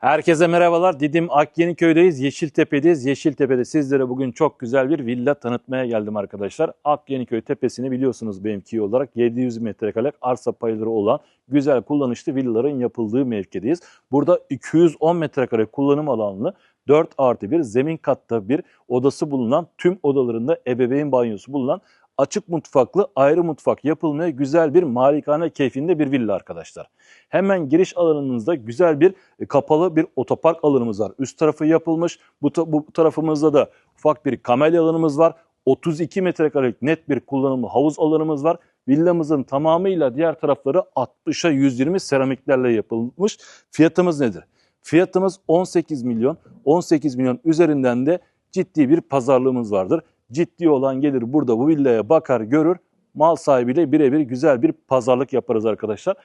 Herkese merhabalar. Didim Akyeniköy'deyiz. Yeşiltepe'deyiz. Yeşiltepe'de sizlere bugün çok güzel bir villa tanıtmaya geldim arkadaşlar. Akyeniköy tepesini biliyorsunuz mevki olarak 700 metrekarelik arsa payları olan güzel kullanışlı villaların yapıldığı mevkideyiz. Burada 210 metrekare kullanım alanlı 4 artı 1 zemin katta bir odası bulunan tüm odalarında ebeveyn banyosu bulunan açık mutfaklı ayrı mutfak yapılmaya güzel bir malikane keyfinde bir villa arkadaşlar. Hemen giriş alanımızda güzel bir e, kapalı bir otopark alanımız var. Üst tarafı yapılmış. Bu, ta- bu tarafımızda da ufak bir kamelya alanımız var. 32 metrekarelik net bir kullanımlı havuz alanımız var. Villamızın tamamıyla diğer tarafları 60'a 120 seramiklerle yapılmış. Fiyatımız nedir? Fiyatımız 18 milyon. 18 milyon üzerinden de ciddi bir pazarlığımız vardır. Ciddi olan gelir burada bu villaya bakar görür. Mal sahibiyle birebir güzel bir pazarlık yaparız arkadaşlar.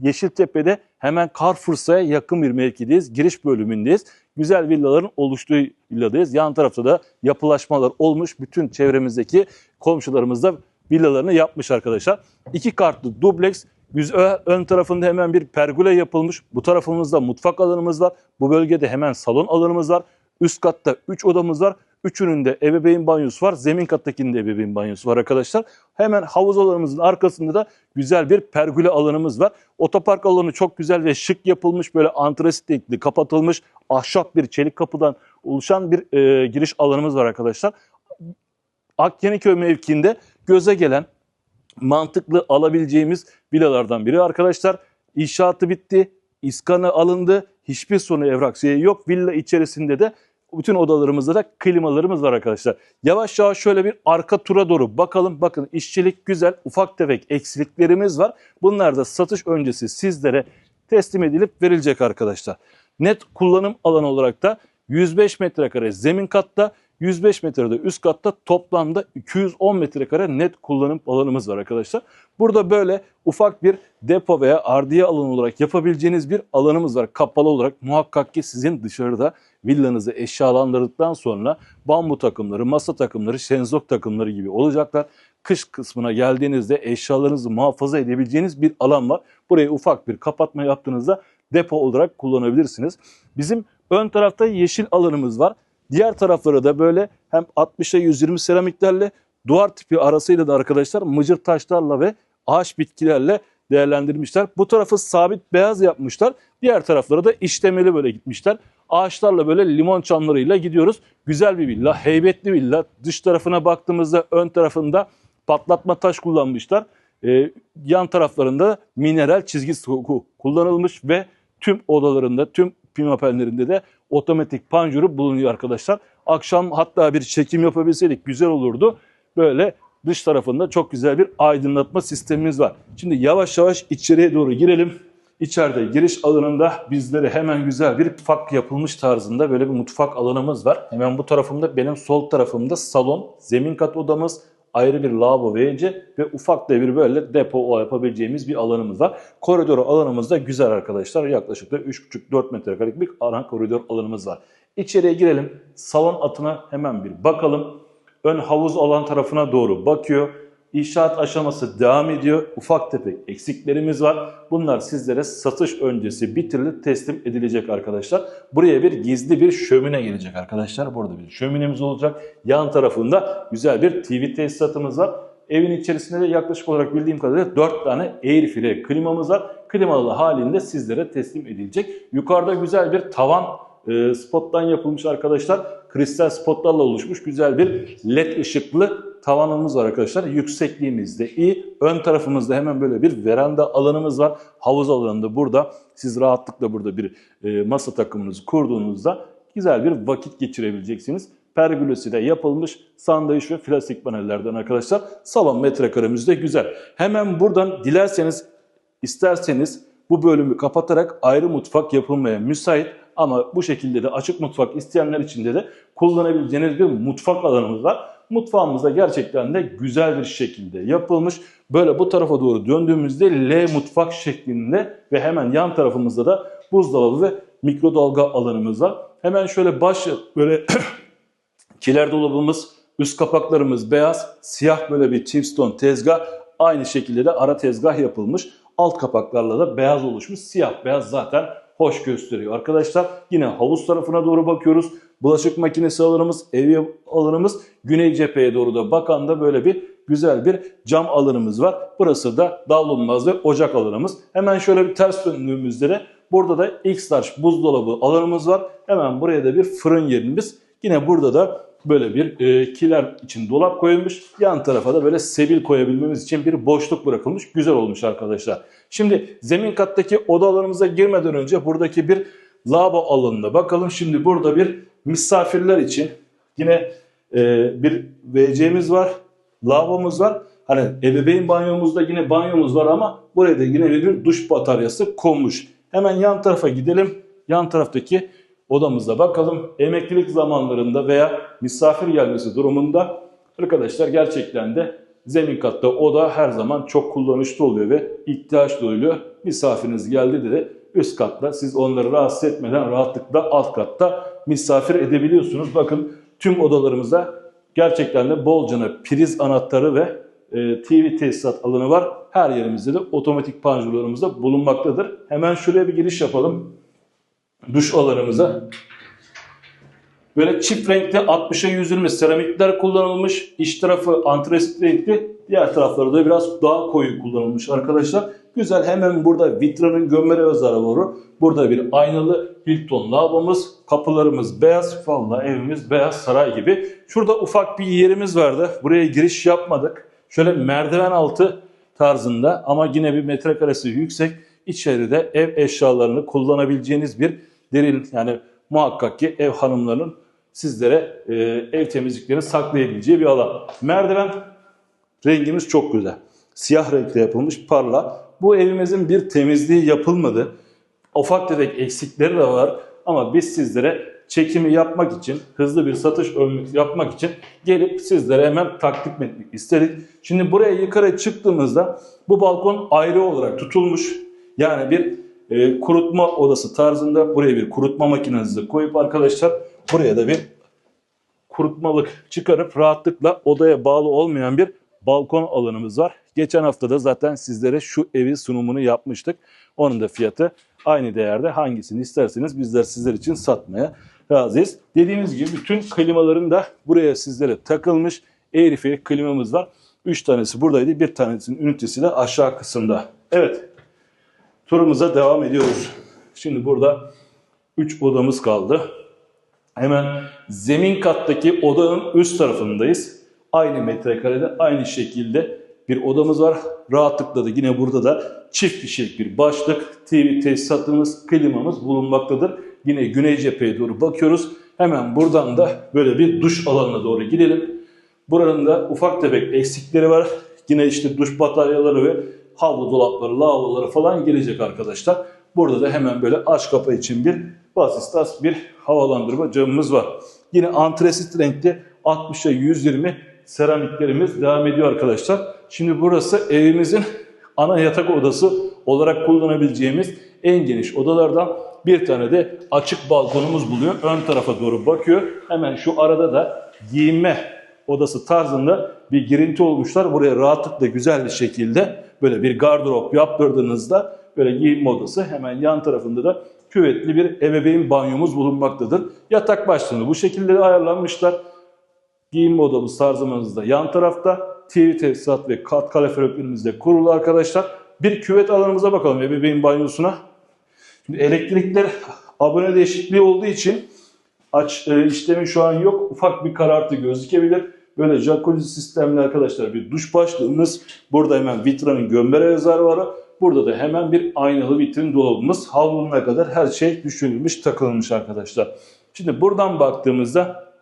Yeşiltepe'de hemen Carrefour'sa yakın bir mevkideyiz. Giriş bölümündeyiz. Güzel villaların oluştuğu villadayız. Yan tarafta da yapılaşmalar olmuş. Bütün çevremizdeki komşularımız da villalarını yapmış arkadaşlar. İki kartlı dubleks. Güzel, ön tarafında hemen bir pergole yapılmış. Bu tarafımızda mutfak alanımız var. Bu bölgede hemen salon alanımız var. Üst katta 3 odamız var. Üçünün de ebeveyn banyosu var. Zemin kattakinin de ebeveyn banyosu var arkadaşlar. Hemen havuz alanımızın arkasında da güzel bir pergüle alanımız var. Otopark alanı çok güzel ve şık yapılmış. Böyle antresit renkli kapatılmış ahşap bir çelik kapıdan oluşan bir e, giriş alanımız var arkadaşlar. Akyeniköy mevkiinde göze gelen mantıklı alabileceğimiz villalardan biri arkadaşlar. İnşaatı bitti, iskanı alındı, hiçbir sonu evraksiye yok. Villa içerisinde de bütün odalarımızda da klimalarımız var arkadaşlar. Yavaş yavaş şöyle bir arka tura doğru bakalım. Bakın işçilik güzel, ufak tefek eksiliklerimiz var. Bunlar da satış öncesi sizlere teslim edilip verilecek arkadaşlar. Net kullanım alanı olarak da 105 metrekare zemin katta, 105 metrede üst katta toplamda 210 metrekare net kullanım alanımız var arkadaşlar. Burada böyle ufak bir depo veya ardiye alanı olarak yapabileceğiniz bir alanımız var. Kapalı olarak muhakkak ki sizin dışarıda villanızı eşyalandırdıktan sonra bambu takımları, masa takımları, şenzok takımları gibi olacaklar. Kış kısmına geldiğinizde eşyalarınızı muhafaza edebileceğiniz bir alan var. Buraya ufak bir kapatma yaptığınızda depo olarak kullanabilirsiniz. Bizim ön tarafta yeşil alanımız var. Diğer tarafları da böyle hem 60'a 120 seramiklerle duvar tipi arasıyla da arkadaşlar mıcır taşlarla ve ağaç bitkilerle değerlendirmişler. Bu tarafı sabit beyaz yapmışlar. Diğer tarafları da işlemeli böyle gitmişler. Ağaçlarla böyle limon çamlarıyla gidiyoruz. Güzel bir villa, heybetli villa. Dış tarafına baktığımızda ön tarafında patlatma taş kullanmışlar. Ee, yan taraflarında mineral çizgi ku- kullanılmış ve tüm odalarında, tüm pimapenlerinde de otomatik panjuru bulunuyor arkadaşlar. Akşam hatta bir çekim yapabilseydik güzel olurdu. Böyle dış tarafında çok güzel bir aydınlatma sistemimiz var. Şimdi yavaş yavaş içeriye doğru girelim. İçeride giriş alanında bizlere hemen güzel bir mutfak yapılmış tarzında böyle bir mutfak alanımız var. Hemen bu tarafımda benim sol tarafımda salon, zemin kat odamız, ayrı bir lavabo WC ve ufak da bir böyle depo yapabileceğimiz bir alanımız var. Koridor alanımız da güzel arkadaşlar. Yaklaşık da 3,5-4 metrekarelik bir ana koridor alanımız var. İçeriye girelim. Salon atına hemen bir bakalım. Ön havuz alan tarafına doğru bakıyor. İnşaat aşaması devam ediyor. Ufak tefek eksiklerimiz var. Bunlar sizlere satış öncesi bitirilip teslim edilecek arkadaşlar. Buraya bir gizli bir şömine gelecek arkadaşlar. Burada bir şöminemiz olacak. Yan tarafında güzel bir TV tesisatımız var. Evin içerisinde de yaklaşık olarak bildiğim kadarıyla 4 tane Airfree klimamız var. Klimalı halinde sizlere teslim edilecek. Yukarıda güzel bir tavan e, spottan yapılmış arkadaşlar. Kristal spotlarla oluşmuş güzel bir led ışıklı tavanımız var arkadaşlar. Yüksekliğimiz de iyi. Ön tarafımızda hemen böyle bir veranda alanımız var. Havuz alanında burada siz rahatlıkla burada bir e, masa takımınızı kurduğunuzda güzel bir vakit geçirebileceksiniz. Pergülesi de yapılmış sandviç ve plastik panellerden arkadaşlar. Salon metrekaremiz de güzel. Hemen buradan dilerseniz isterseniz bu bölümü kapatarak ayrı mutfak yapılmaya müsait ama bu şekilde de açık mutfak isteyenler için de, de kullanabileceğiniz bir mutfak alanımız var. Mutfağımız da gerçekten de güzel bir şekilde yapılmış. Böyle bu tarafa doğru döndüğümüzde L mutfak şeklinde ve hemen yan tarafımızda da buzdolabı ve mikrodalga alanımız var. Hemen şöyle baş böyle kiler dolabımız, üst kapaklarımız beyaz, siyah böyle bir Chipstone tezgah. Aynı şekilde de ara tezgah yapılmış. Alt kapaklarla da beyaz oluşmuş. Siyah beyaz zaten hoş gösteriyor arkadaşlar. Yine havuz tarafına doğru bakıyoruz. Bulaşık makinesi alanımız, ev alanımız güney cepheye doğru da bakan da böyle bir güzel bir cam alanımız var. Burası da davlumbaz ve ocak alanımız. Hemen şöyle bir ters döndüğümüzde de burada da X-Large buzdolabı alanımız var. Hemen buraya da bir fırın yerimiz. Yine burada da böyle bir e, kiler için dolap koyulmuş. Yan tarafa da böyle sebil koyabilmemiz için bir boşluk bırakılmış. Güzel olmuş arkadaşlar. Şimdi zemin kattaki oda alanımıza girmeden önce buradaki bir lavabo alanına bakalım. Şimdi burada bir misafirler için yine e, bir WC'miz var. Lavabomuz var. Hani ebeveyn banyomuzda yine banyomuz var ama buraya da yine bir duş bataryası konmuş. Hemen yan tarafa gidelim. Yan taraftaki odamıza bakalım. Emeklilik zamanlarında veya misafir gelmesi durumunda arkadaşlar gerçekten de zemin katta oda her zaman çok kullanışlı oluyor ve ihtiyaç duyuluyor. Misafiriniz geldi de üst katta siz onları rahatsız etmeden rahatlıkla alt katta misafir edebiliyorsunuz. Bakın tüm odalarımızda gerçekten de bolcana priz anahtarı ve e, TV tesisat alanı var. Her yerimizde de otomatik panjurlarımız da bulunmaktadır. Hemen şuraya bir giriş yapalım. Duş alanımıza. Böyle çift renkli 60'a 120 seramikler kullanılmış. İç tarafı antresit renkli. Diğer tarafları da biraz daha koyu kullanılmış arkadaşlar. Güzel hemen burada vitranın gömmere rezervuarı. Burada bir aynalı Hilton lavabomuz. Kapılarımız beyaz. Vallahi evimiz beyaz saray gibi. Şurada ufak bir yerimiz vardı. Buraya giriş yapmadık. Şöyle merdiven altı tarzında ama yine bir metrekaresi yüksek. İçeride ev eşyalarını kullanabileceğiniz bir derin yani muhakkak ki ev hanımlarının sizlere e, ev temizliklerini saklayabileceği bir alan. Merdiven rengimiz çok güzel. Siyah renkte yapılmış parla. Bu evimizin bir temizliği yapılmadı. Ufak tefek eksikleri de var ama biz sizlere çekimi yapmak için, hızlı bir satış yapmak için gelip sizlere hemen takdim etmek istedik. Şimdi buraya yukarı çıktığımızda bu balkon ayrı olarak tutulmuş. Yani bir e, kurutma odası tarzında buraya bir kurutma makinenizi koyup arkadaşlar buraya da bir kurutmalık çıkarıp rahatlıkla odaya bağlı olmayan bir balkon alanımız var. Geçen hafta da zaten sizlere şu evi sunumunu yapmıştık. Onun da fiyatı aynı değerde hangisini isterseniz bizler sizler için satmaya razıyız. Dediğimiz gibi bütün klimaların da buraya sizlere takılmış Airfree klimamız var. 3 tanesi buradaydı. Bir tanesinin ünitesi de aşağı kısımda. Evet. Turumuza devam ediyoruz. Şimdi burada 3 odamız kaldı. Hemen zemin kattaki odanın üst tarafındayız. Aynı metrekarede aynı şekilde bir odamız var. Rahatlıkla da yine burada da çift kişilik bir başlık, TV tesisatımız, klimamız bulunmaktadır. Yine güney cepheye doğru bakıyoruz. Hemen buradan da böyle bir duş alanına doğru gidelim. Buranın da ufak tefek eksikleri var. Yine işte duş bataryaları ve havlu dolapları, lavaboları falan gelecek arkadaşlar. Burada da hemen böyle aç kapa için bir basistas bir havalandırma camımız var. Yine antresit renkli 60'a 120 seramiklerimiz devam ediyor arkadaşlar. Şimdi burası evimizin ana yatak odası olarak kullanabileceğimiz en geniş odalardan bir tane de açık balkonumuz buluyor. Ön tarafa doğru bakıyor. Hemen şu arada da giyinme odası tarzında bir girinti olmuşlar. Buraya rahatlıkla güzel bir şekilde böyle bir gardırop yaptırdığınızda böyle giyinme odası hemen yan tarafında da küvetli bir ebeveyn banyomuz bulunmaktadır. Yatak başlığını bu şekilde ayarlanmışlar. Giyinme odamız tarzımızda yan tarafta. TV tesisat ve kat kaloriferlerimiz de kurulu arkadaşlar. Bir küvet alanımıza bakalım ebeveyn banyosuna. Şimdi elektrikler abone değişikliği olduğu için aç e, işlemi şu an yok. Ufak bir karartı gözükebilir. Böyle jacuzzi sistemli arkadaşlar bir duş başlığımız. Burada hemen vitranın gömbere rezervuarı. Burada da hemen bir aynalı vitrin dolabımız. Havluna kadar her şey düşünülmüş, takılmış arkadaşlar. Şimdi buradan baktığımızda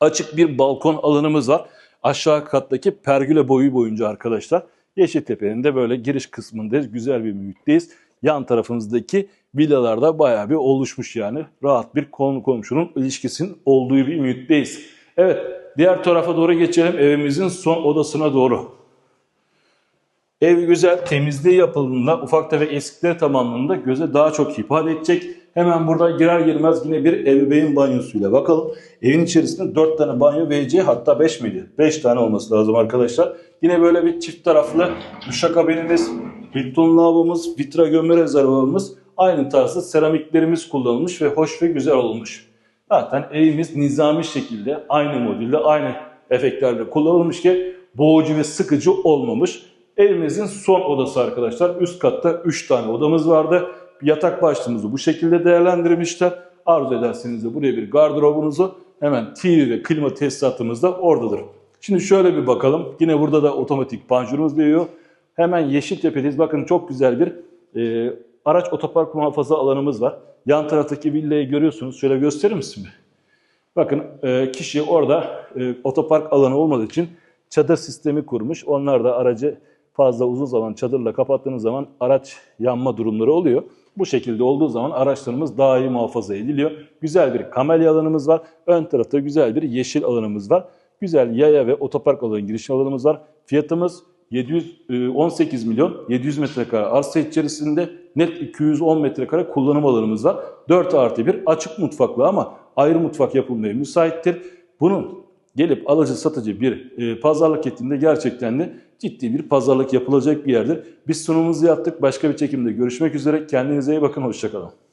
açık bir balkon alanımız var. Aşağı kattaki pergüle boyu boyunca arkadaşlar. Yeşiltepe'nin de böyle giriş kısmındayız. Güzel bir muhitteyiz. Yan tarafımızdaki villalarda bayağı bir oluşmuş yani. Rahat bir konu komşunun ilişkisinin olduğu bir muhitteyiz. Evet diğer tarafa doğru geçelim evimizin son odasına doğru. Ev güzel, temizliği yapıldığında, ufak tefek eksikleri tamamlandığında göze daha çok ifade edecek. Hemen burada girer girmez yine bir ebeveyn banyosuyla bakalım. Evin içerisinde 4 tane banyo WC hatta 5 miydi? 5 tane olması lazım arkadaşlar. Yine böyle bir çift taraflı duşakabinimiz, Hilton lavabomuz, vitra gömme rezervuarımız, Aynı tarzda seramiklerimiz kullanılmış ve hoş ve güzel olmuş. Zaten evimiz nizami şekilde aynı modülde aynı efektlerle kullanılmış ki boğucu ve sıkıcı olmamış. Evimizin son odası arkadaşlar. Üst katta 3 tane odamız vardı. Yatak başlığımızı bu şekilde değerlendirmişler. Arzu ederseniz de buraya bir gardırobunuzu hemen TV ve klima tesisatımız da oradadır. Şimdi şöyle bir bakalım. Yine burada da otomatik panjurumuz diyor. Hemen Yeşiltepe'deyiz. Bakın çok güzel bir e, araç otopark muhafaza alanımız var. Yan taraftaki villayı görüyorsunuz. Şöyle gösterir misin? Bakın e, kişi orada e, otopark alanı olmadığı için çadır sistemi kurmuş. Onlar da aracı fazla uzun zaman çadırla kapattığınız zaman araç yanma durumları oluyor. Bu şekilde olduğu zaman araçlarımız daha iyi muhafaza ediliyor. Güzel bir kamelya alanımız var. Ön tarafta güzel bir yeşil alanımız var. Güzel yaya ve otopark alanı giriş alanımız var. Fiyatımız 718 milyon 700 metrekare arsa içerisinde net 210 metrekare kullanım alanımız var. 4 artı 1 açık mutfaklı ama ayrı mutfak yapılmaya müsaittir. Bunun gelip alıcı satıcı bir e, pazarlık ettiğinde gerçekten de ciddi bir pazarlık yapılacak bir yerdir. Biz sunumumuzu yaptık. Başka bir çekimde görüşmek üzere. Kendinize iyi bakın. Hoşçakalın.